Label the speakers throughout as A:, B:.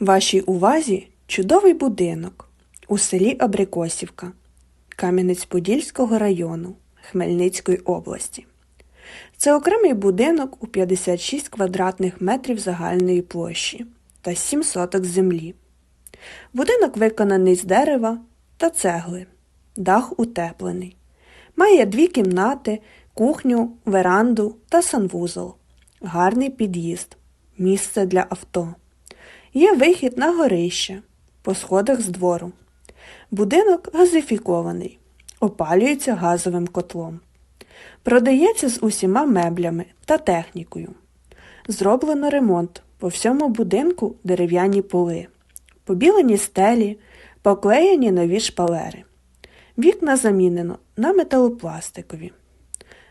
A: Вашій увазі чудовий будинок у селі Абрикосівка Кам'янець-Подільського району Хмельницької області. Це окремий будинок у 56 квадратних метрів загальної площі та 7 соток землі. Будинок виконаний з дерева та цегли, дах утеплений. Має дві кімнати, кухню, веранду та санвузол, гарний під'їзд, місце для авто. Є вихід на горище по сходах з двору. Будинок газифікований, опалюється газовим котлом. Продається з усіма меблями та технікою. Зроблено ремонт по всьому будинку дерев'яні поли, побілені стелі, поклеєні нові шпалери. Вікна замінено на металопластикові.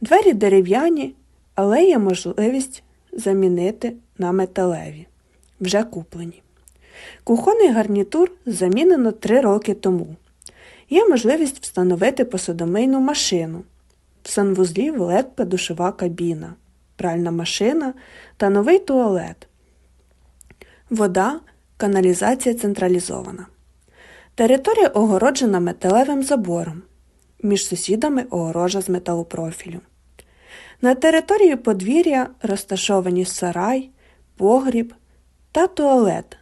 A: Двері дерев'яні, але є можливість замінити на металеві, вже куплені. Кухонний гарнітур замінено 3 роки тому. Є можливість встановити посудомийну машину. В санвузлі велика душова кабіна, пральна машина та новий туалет. Вода, каналізація централізована. Територія огороджена металевим забором. Між сусідами огорожа з металопрофілю. На території подвір'я розташовані сарай, погріб та туалет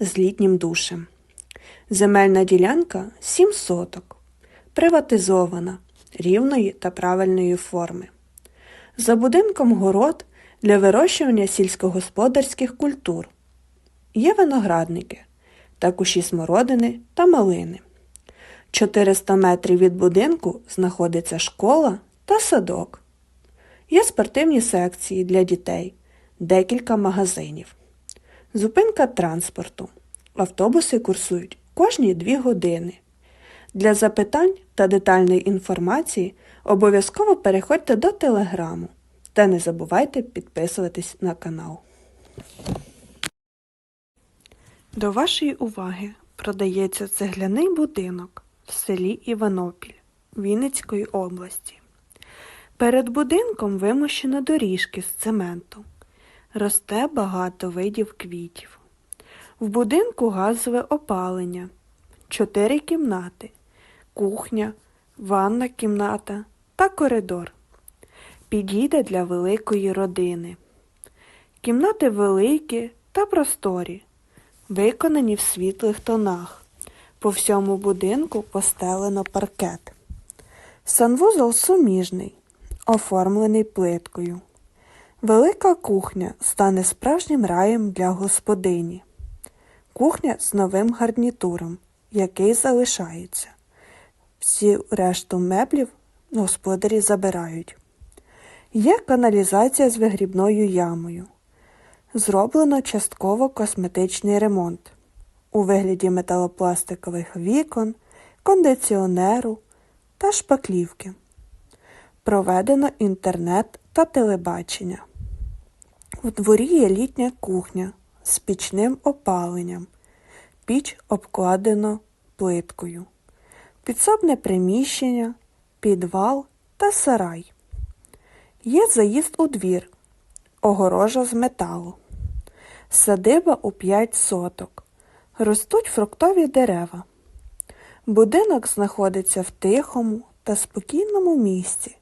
A: з літнім душем. Земельна ділянка 7 соток, приватизована, рівної та правильної форми. За будинком город для вирощування сільськогосподарських культур. Є виноградники та кущі смородини та малини. 400 метрів від будинку знаходиться школа та садок. Є спортивні секції для дітей, декілька магазинів. Зупинка транспорту. Автобуси курсують кожні 2 години. Для запитань та детальної інформації обов'язково переходьте до телеграму та не забувайте підписуватись на канал. До вашої уваги продається цегляний будинок в селі Іванопіль Вінницької області. Перед будинком вимощено доріжки з цементу. Росте багато видів квітів. В будинку газове опалення, чотири кімнати, кухня, ванна кімната та коридор. Підійде для великої родини. Кімнати великі та просторі, виконані в світлих тонах. По всьому будинку постелено паркет. Санвузол суміжний, оформлений плиткою. Велика кухня стане справжнім раєм для господині. Кухня з новим гарнітуром, який залишається. Всі решту меблів господарі забирають. Є каналізація з вигрібною ямою. Зроблено частково косметичний ремонт у вигляді металопластикових вікон, кондиціонеру та шпаклівки. Проведено інтернет та телебачення. У дворі є літня кухня з пічним опаленням. Піч обкладено плиткою. Підсобне приміщення, підвал та сарай. Є заїзд у двір, огорожа з металу. Садиба у 5 соток. Ростуть фруктові дерева. Будинок знаходиться в тихому та спокійному місці,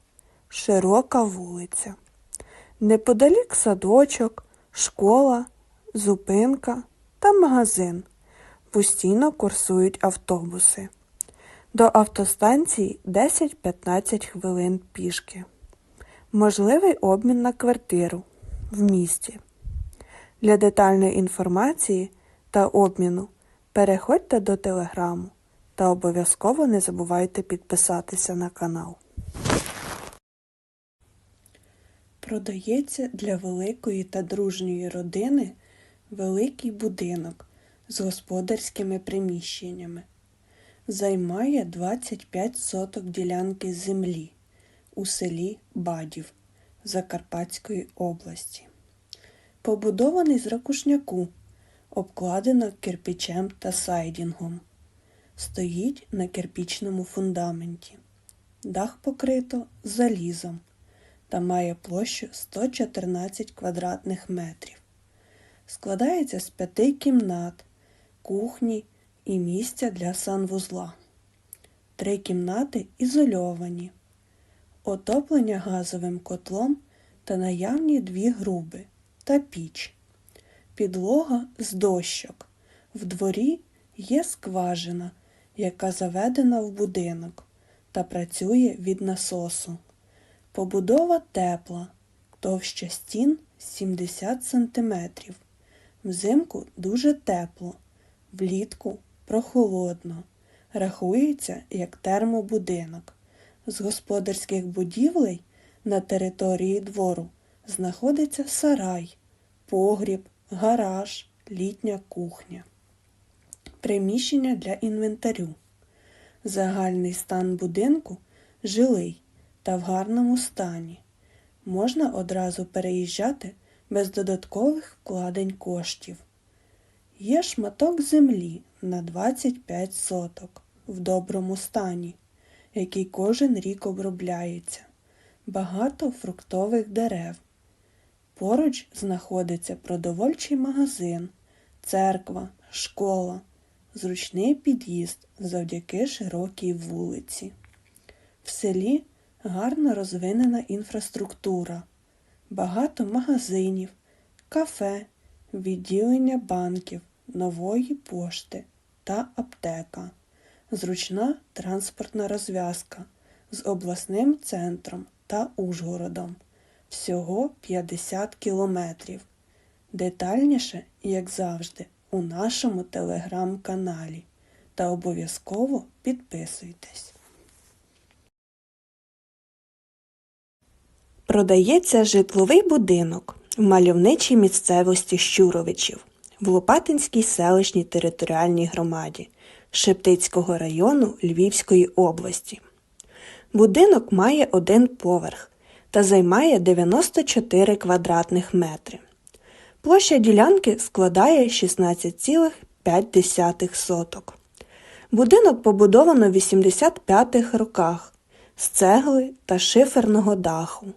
A: широка вулиця. Неподалік садочок, школа, зупинка та магазин. Постійно курсують автобуси. До автостанції 10-15 хвилин пішки. Можливий обмін на квартиру в місті. Для детальної інформації та обміну переходьте до телеграму та обов'язково не забувайте підписатися на канал. Продається для великої та дружньої родини великий будинок з господарськими приміщеннями. Займає 25 соток ділянки землі у селі Бадів Закарпатської області. Побудований з ракушняку, обкладено кирпичем та сайдінгом. Стоїть на кирпічному фундаменті. Дах покрито залізом та має площу 114 квадратних метрів. Складається з п'яти кімнат, кухні і місця для санвузла. Три кімнати ізольовані. Отоплення газовим котлом та наявні дві груби та піч. Підлога з дощок. В дворі є скважина, яка заведена в будинок та працює від насосу. Побудова тепла, товща стін 70 см. Взимку дуже тепло, влітку прохолодно. Рахується як термобудинок. З господарських будівлей на території двору знаходиться сарай, погріб, гараж, літня кухня. Приміщення для інвентарю. Загальний стан будинку жилий та в гарному стані. Можна одразу переїжджати без додаткових вкладень коштів. Є шматок землі на 25 соток в доброму стані, який кожен рік обробляється. Багато фруктових дерев. Поруч знаходиться продовольчий магазин, церква, школа, зручний під'їзд завдяки широкій вулиці. В селі гарно розвинена інфраструктура, багато магазинів, кафе, відділення банків, нової пошти та аптека, зручна транспортна розв'язка з обласним центром та Ужгородом. Всього 50 кілометрів. Детальніше, як завжди, у нашому телеграм-каналі. Та обов'язково підписуйтесь. Продається житловий будинок в мальовничій місцевості Щуровичів в Лопатинській селищній територіальній громаді Шептицького району Львівської області. Будинок має один поверх та займає 94 квадратних метри. Площа ділянки складає 16,5 соток. Будинок побудовано в 85-х роках з цегли та шиферного даху.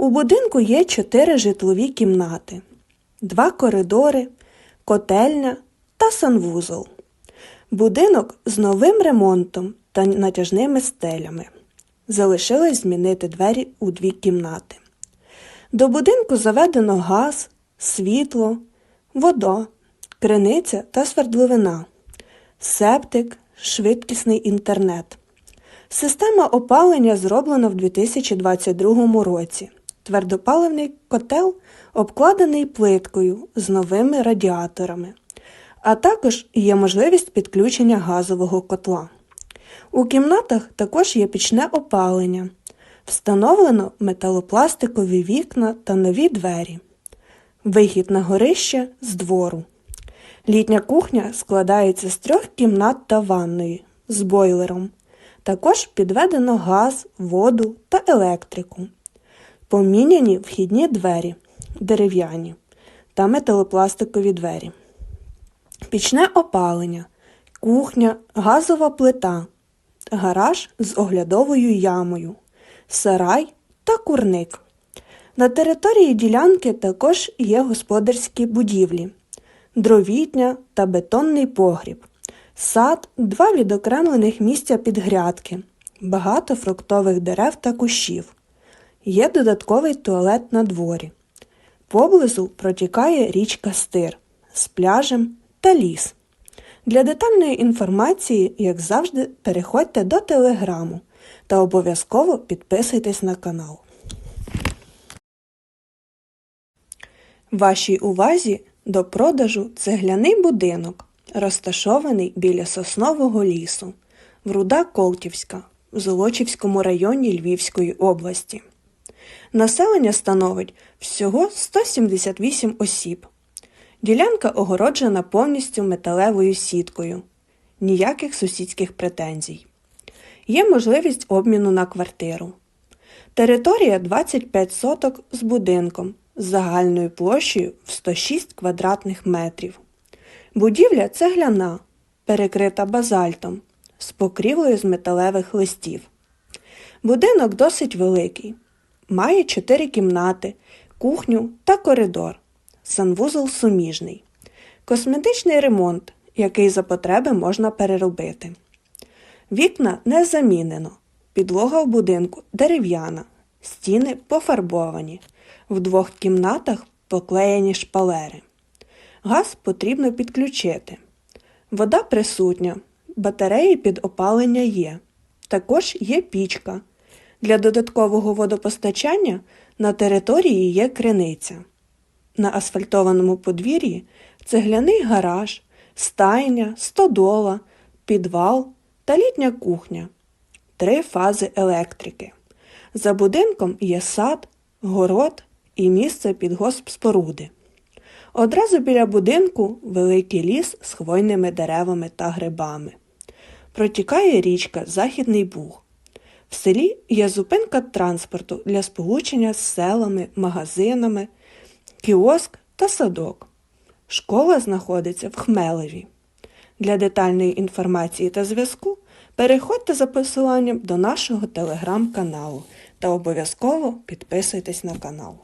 A: У будинку є чотири житлові кімнати, два коридори, котельня та санвузол. Будинок з новим ремонтом та натяжними стелями. Залишилось змінити двері у дві кімнати. До будинку заведено газ, світло, вода, криниця та свердловина, септик, швидкісний інтернет. Система опалення зроблена в 2022 році. Твердопаливний котел обкладений плиткою з новими радіаторами, а також є можливість підключення газового котла. У кімнатах також є пічне опалення. Встановлено металопластикові вікна та нові двері. Вихід на горище з двору. Літня кухня складається з трьох кімнат та ванної з бойлером. Також підведено газ, воду та електрику. Поміняні вхідні двері дерев'яні та металопластикові двері. Пічне опалення, кухня, газова плита, гараж з оглядовою ямою, сарай та курник. На території ділянки також є господарські будівлі, дровітня та бетонний погріб, сад, два відокремлених місця під грядки, багато фруктових дерев та кущів. Є додатковий туалет на дворі. Поблизу протікає річка Стир з пляжем та ліс. Для детальної інформації, як завжди, переходьте до телеграму та обов'язково підписуйтесь на канал. Вашій увазі до продажу цегляний будинок, розташований біля Соснового лісу, Вруда Колтівська в Золочівському районі Львівської області. Населення становить всього 178 осіб. Ділянка огороджена повністю металевою сіткою. Ніяких сусідських претензій. Є можливість обміну на квартиру. Територія 25 соток з будинком з загальною площею в 106 квадратних метрів. Будівля цегляна, перекрита базальтом, з покрівлею з металевих листів. Будинок досить великий. Має 4 кімнати, кухню та коридор. Санвузол суміжний. Косметичний ремонт який за потреби можна переробити. Вікна не замінено. Підлога в будинку дерев'яна, стіни пофарбовані. В двох кімнатах поклеєні шпалери. Газ потрібно підключити. Вода присутня, батареї під опалення є. Також є пічка. Для додаткового водопостачання на території є криниця. На асфальтованому подвір'ї цегляний гараж, стайня, стодола, підвал та літня кухня. Три фази електрики. За будинком є сад, город і місце під госпспоруди. Одразу біля будинку великий ліс з хвойними деревами та грибами. Протікає річка Західний Буг. В селі є зупинка транспорту для сполучення з селами, магазинами, кіоск та садок. Школа знаходиться в Хмелеві. Для детальної інформації та зв'язку переходьте за посиланням до нашого телеграм-каналу та обов'язково підписуйтесь на канал.